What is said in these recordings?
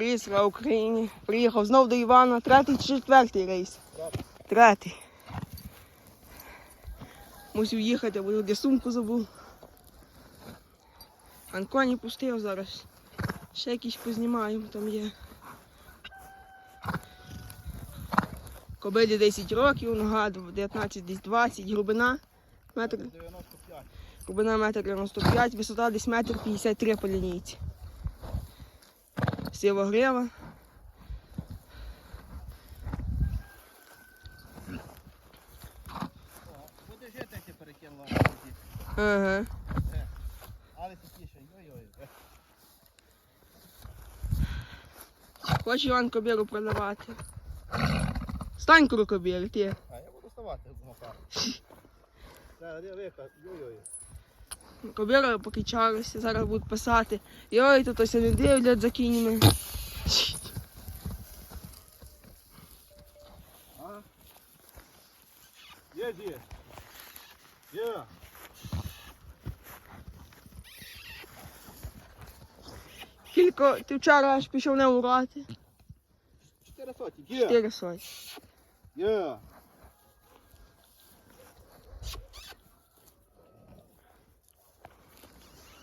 В Україні. Приїхав знов до Івана. Третій чи четвертий рейс? Третій. Мусив їхати, бо я сумку забув. Анконі пустив зараз. Ще якісь познімаємо, там є. Кобилі 10 років, нога 19, десь 20, глибина метр, 95. глибина метр 95, висота десь метр 53 по лінійці сівогрива. Подожди, так я перекинула. Ага. Але тихіше, йой-йой. Хоче Іван кобіру продавати. Стань крукобір, ти. А я буду ставати, мокар. Це рихат, йой-йой. Кобіра покичалися, зараз будуть писати. Йой, тут ось не дивлять за кіньми. Є, є. Є. Кілько, ти вчора аж пішов не урати. Чотири сотні. Чотири сотні. Є.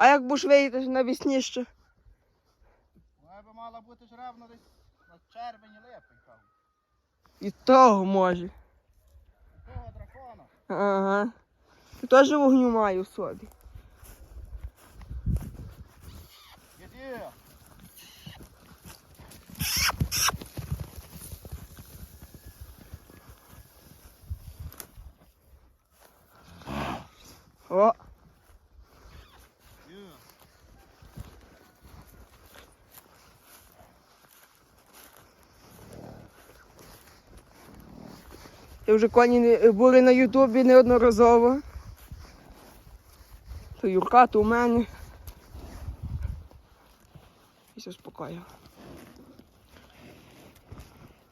А як будеш вийти навесні ще? Вона би мала бути ж ревно десь на червені липень, там. І того може. І Того дракона. Ага. Ти теж вогню маю в собі. Іди. О, Є. ти вже коні були на Ютубі неодноразово. То Юрка, то у мене. І все спокійно.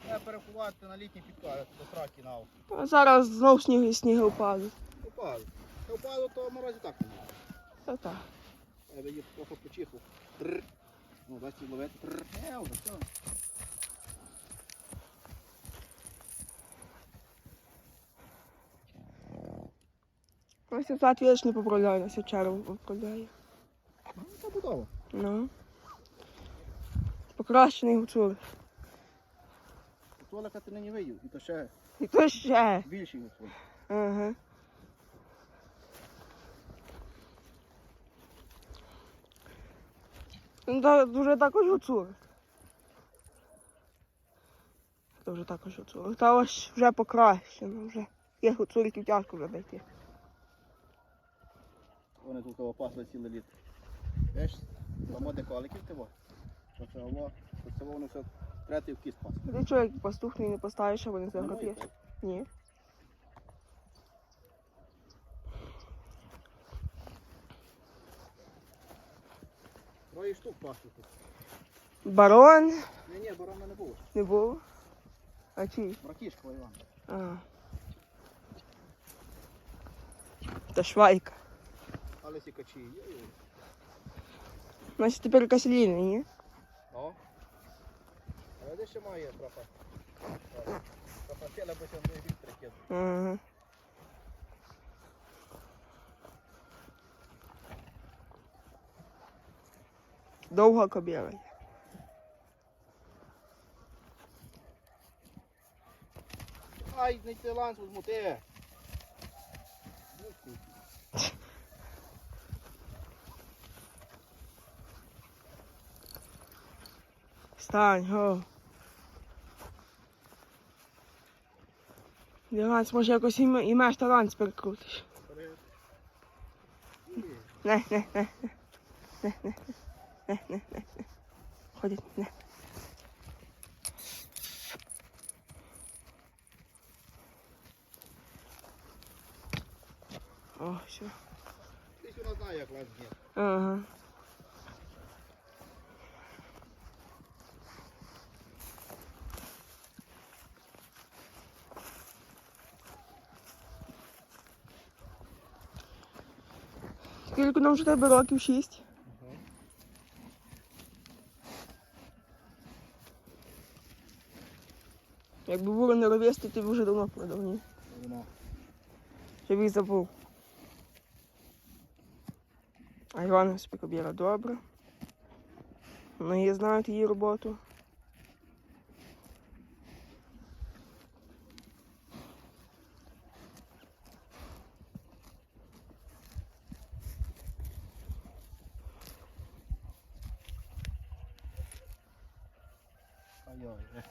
Треба переховати на літній підкар, до траки на авто. А зараз знов сніг, сніги впали. Упали. Та впало, то морозі так не буде. Та так. Я би їх трохи почихав. Ну, дасть ловити. Тррр. Е, вже все. Ось так віч не поправляю, на сечеру поправляю. Ну, це будово. Ну. Покращений гуцур. Толика ти нині виїв, і то ще І то ще. більший гуцул. Ага. Ну, та дуже також гуцур. Це вже також гуцур. Та ось вже покращено, вже. Є гуцуриків тяжко вже знайти. Вони тут того пасли ціле літо. Веш, там де коликів тебе. Що це воно, воно все третій в кіс пас. Ти чого, як пастухний не поставиш, а вони Немає. Ні. Троє штук пасли тут. Барон Ні, ні, барона не було. не було. А чий? Братішко Іван. А. Та швайка. Але ці качі є. Значить тепер якась лінія, ні? Ну. Але де ще має тропа? Тропа тіла, бо там не вітер кидає. Ага. Довга кобіла. Ай, не ти ланцюг змоти. Встань, го. Диванс, може якось і меш талант перекрутиш. Не, не, не, не. Не, не, не, не, не, не. Ходить, не. О, все. Ти сюди знає, як вас дні. Ага. Скільки нам вже тебе років? Шість? Якби було не ровести, ти б вже давно продав, ні? Вона. Щоб їх забув. А Івана Спікобіра добре. Вони знають її роботу. Ой-ой. е.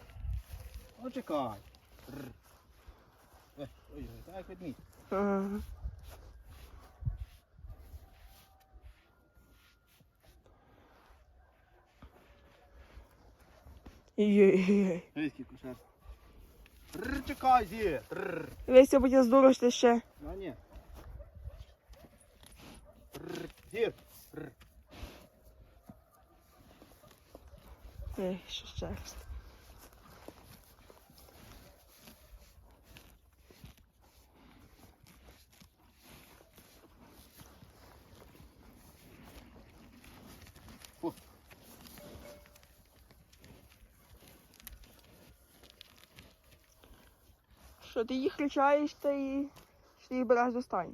Ну чекай. Рр. Е, Ой, ой, так відміть. Ой-ой-ой. Різкий кушер. Чекай, зі. Рр. Весь я потім здуришся ще. Ну ні. Зір. Ей, що ще. Що ти їх кричаєш та і їх береш до стані?